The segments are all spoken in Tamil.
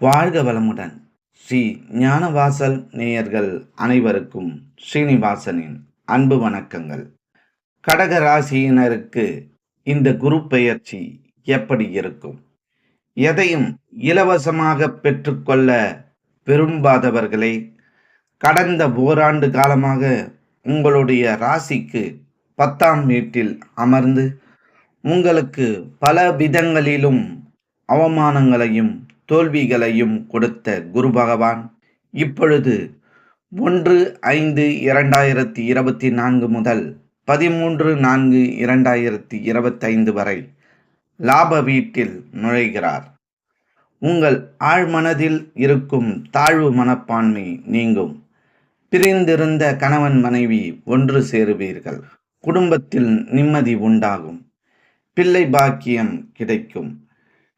வாழ்க வளமுடன். ஸ்ரீ ஞானவாசல் நேயர்கள் அனைவருக்கும் ஸ்ரீனிவாசனின் அன்பு வணக்கங்கள். கடக ராசியினருக்கு இந்த குரு பெயர்ச்சி எப்படி இருக்கும்? எதையும் இலவசமாக பெற்றுக்கொள்ள விரும்பாதவர்களே கடந்த ஓராண்டு காலமாக உங்களுடைய ராசிக்கு பத்தாம் வீட்டில் அமர்ந்து உங்களுக்கு பல விதங்களிலும் அவமானங்களையும் தோல்விகளையும் கொடுத்த குரு பகவான். இப்பொழுது ஒன்று ஐந்து இரண்டாயிரத்தி இருபத்தி நான்கு முதல் பதிமூன்று நான்கு இரண்டாயிரத்தி இருபத்தைந்து வரை லாப வீட்டில் நுழைகிறார். உங்கள் ஆழ்மனதில் இருக்கும் தாழ்வு மனப்பான்மை நீங்கும். பிரிந்திருந்த கணவன் மனைவி ஒன்று சேருவீர்கள். குடும்பத்தில் நிம்மதி உண்டாகும். பிள்ளை பாக்கியம் கிடைக்கும்.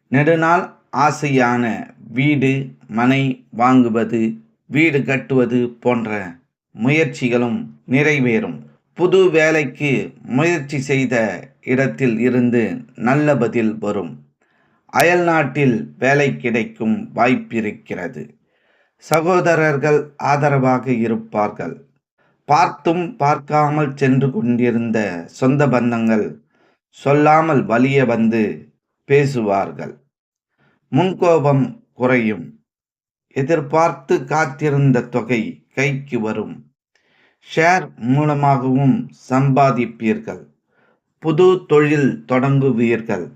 நெடுநாள் ஆசையான வீடு மனை வாங்குவது வீடு கட்டுவது போன்ற முயற்சிகளும் நிறைவேறும். புது வேலைக்கு முயற்சி செய்த இடத்தில் இருந்து நல்ல பதில் வரும். அயல்நாட்டில் வேலை கிடைக்கும் வாய்ப்பிருக்கிறது. சகோதரர்கள் ஆதரவாக இருப்பார்கள். பார்த்தும் பார்க்காமல் சென்று கொண்டிருந்த சொந்த பந்தங்கள் சொல்லாமல் வலிய வந்து பேசுவார்கள். முன்கோபம் குறையும். எதிர்பார்த்து காத்திருந்த தொகை கைக்கு வரும். ஷேர் மூலமாகவும் சம்பாதிப்பீர்கள். புது தொழில் தொடங்குவீர்கள்.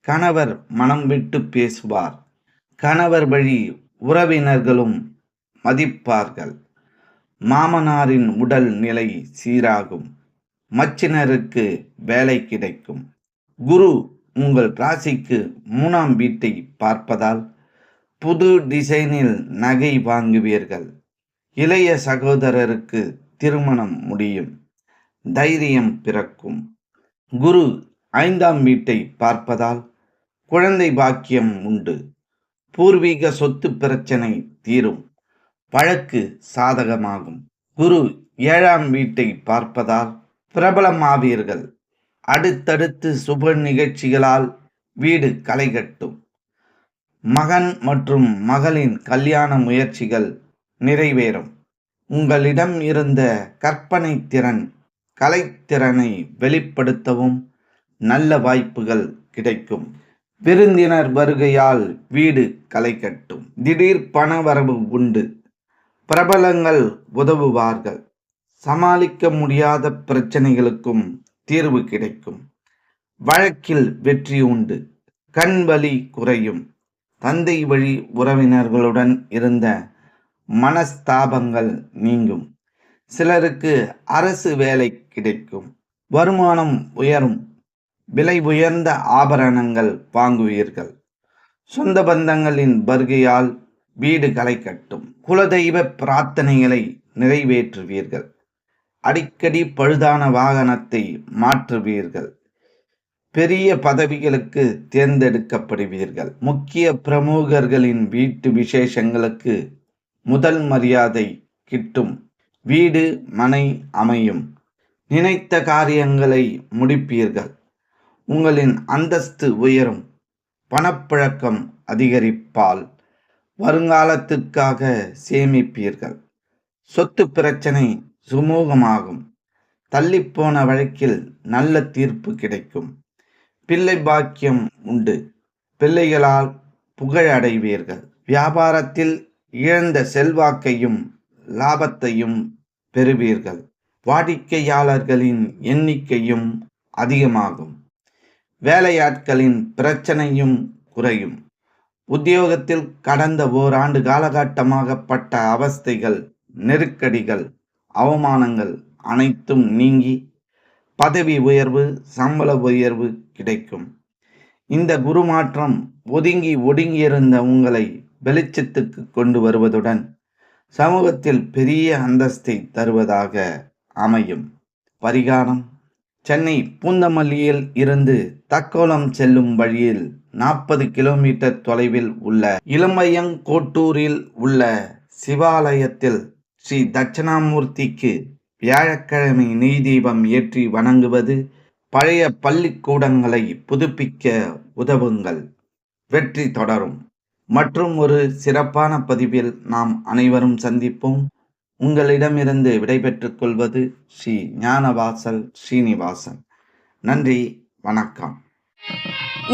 கணவர் மனம் விட்டு பேசுவார். கணவர் வழி உறவினர்களும் மதிப்பார்கள். மாமனாரின் உடல் நிலை சீராகும். மச்சினருக்கு வேலை கிடைக்கும். குரு உங்கள் ராசிக்கு மூணாம் வீட்டை பார்ப்பதால் புது டிசைனில் நகை வாங்குவீர்கள். இளைய சகோதரருக்கு திருமணம் முடியும். தைரியம் பிறக்கும். குரு ஐந்தாம் வீட்டை பார்ப்பதால் குழந்தை பாக்கியம் உண்டு. பூர்வீக சொத்து பிரச்சனை தீரும். வழக்கு சாதகமாகும். குரு ஏழாம் வீட்டை பார்ப்பதால் பிரபலமாவீர்கள். அடுத்தடுத்து சுப நிகழ்ச்சிகளால் வீடு களைகட்டும் மகன் மற்றும் மகளின் கல்யாண முயற்சிகள் நிறைவேறும். உங்களிடம் இருந்த கற்பனை திறன் கலைத்திறனை வெளிப்படுத்தவும் நல்ல வாய்ப்புகள் கிடைக்கும். விருந்தினர் வருகையால் வீடு களை கட்டும். திடீர் பணவரவு உண்டு. பிரபலங்கள் உதவுவார்கள். சமாளிக்க முடியாத பிரச்சனைகளுக்கும் தீர்வு கிடைக்கும். வழக்கில் வெற்றி உண்டு. கண் வலி குறையும். தந்தை வழி உறவினர்களுடன் இருந்த மனஸ்தாபங்கள் நீங்கும். சிலருக்கு அரசு வேலை கிடைக்கும். வருமானம் உயரும். விலை உயர்ந்த ஆபரணங்கள் வாங்குவீர்கள். சொந்த பந்தங்களின் வருகையால் வீடு களை கட்டும். குலதெய்வ பிரார்த்தனைகளை நிறைவேற்றுவீர்கள். அடிக்கடி பழுதான வாகனத்தை மாற்றுவீர்கள். பெரிய பதவிகளுக்கு தேர்ந்தெடுக்கப்படுவீர்கள். முக்கிய பிரமுகர்களின் வீட்டு விசேஷங்களுக்கு முதல் மரியாதை கிட்டும். வீடு மனை அமையும். நினைத்த காரியங்களை முடிப்பீர்கள். உங்களின் அந்தஸ்து உயரும். பணப்பழக்கம் அதிகரிப்பால் வருங்காலத்துக்காக சேமிப்பீர்கள். சொத்து பிரச்சனை சுமூகமாகும். தள்ளிப்போன வழக்கில் நல்ல தீர்ப்பு கிடைக்கும். பிள்ளை பாக்கியம் உண்டு. பிள்ளைகளால் புகழ் அடைவீர்கள் வியாபாரத்தில் இழந்த செல்வாக்கையும் லாபத்தையும் பெறுவீர்கள். வாடிக்கையாளர்களின் எண்ணிக்கையும் அதிகமாகும். வேலையாட்களின் பிரச்சனையும் குறையும். உத்தியோகத்தில் கடந்த ஓராண்டு காலகட்டமாகப்பட்ட அவஸ்தைகள் நெருக்கடிகள் அவமானங்கள் அனைத்தும் நீங்கி பதவி உயர்வு சம்பள உயர்வு கிடைக்கும். இந்த குருமாற்றம் ஒதுங்கி ஒடுங்கியிருந்த உங்களை வெளிச்சத்துக்கு கொண்டு வருவதுடன் சமூகத்தில் பெரிய அந்தஸ்தை தருவதாக அமையும். பரிகாரம். சென்னை பூந்தமல்லியில் இருந்து தக்கோலம் செல்லும் வழியில் நாற்பது கிலோமீட்டர் தொலைவில் உள்ள இளமையங்கோட்டூரில் உள்ள சிவாலயத்தில் ஸ்ரீ தட்சிணாமூர்த்திக்கு வியாழக்கிழமை நெய் தீபம் ஏற்றி வணங்குவது பழைய பள்ளிக்கூடங்களை புதுப்பிக்க உதவுங்கள். வெற்றி தொடரும். மற்றும் ஒரு சிறப்பான பதிவில் நாம் அனைவரும் சந்திப்போம். உங்களிடமிருந்து விடைபெற்றுக் கொள்வது ஸ்ரீ ஞானவாசல் ஸ்ரீனிவாசன். நன்றி வணக்கம்.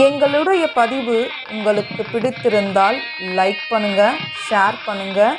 எங்களுடைய பதிவு உங்களுக்கு பிடித்திருந்தால் லைக் பண்ணுங்க ஷேர் பண்ணுங்க.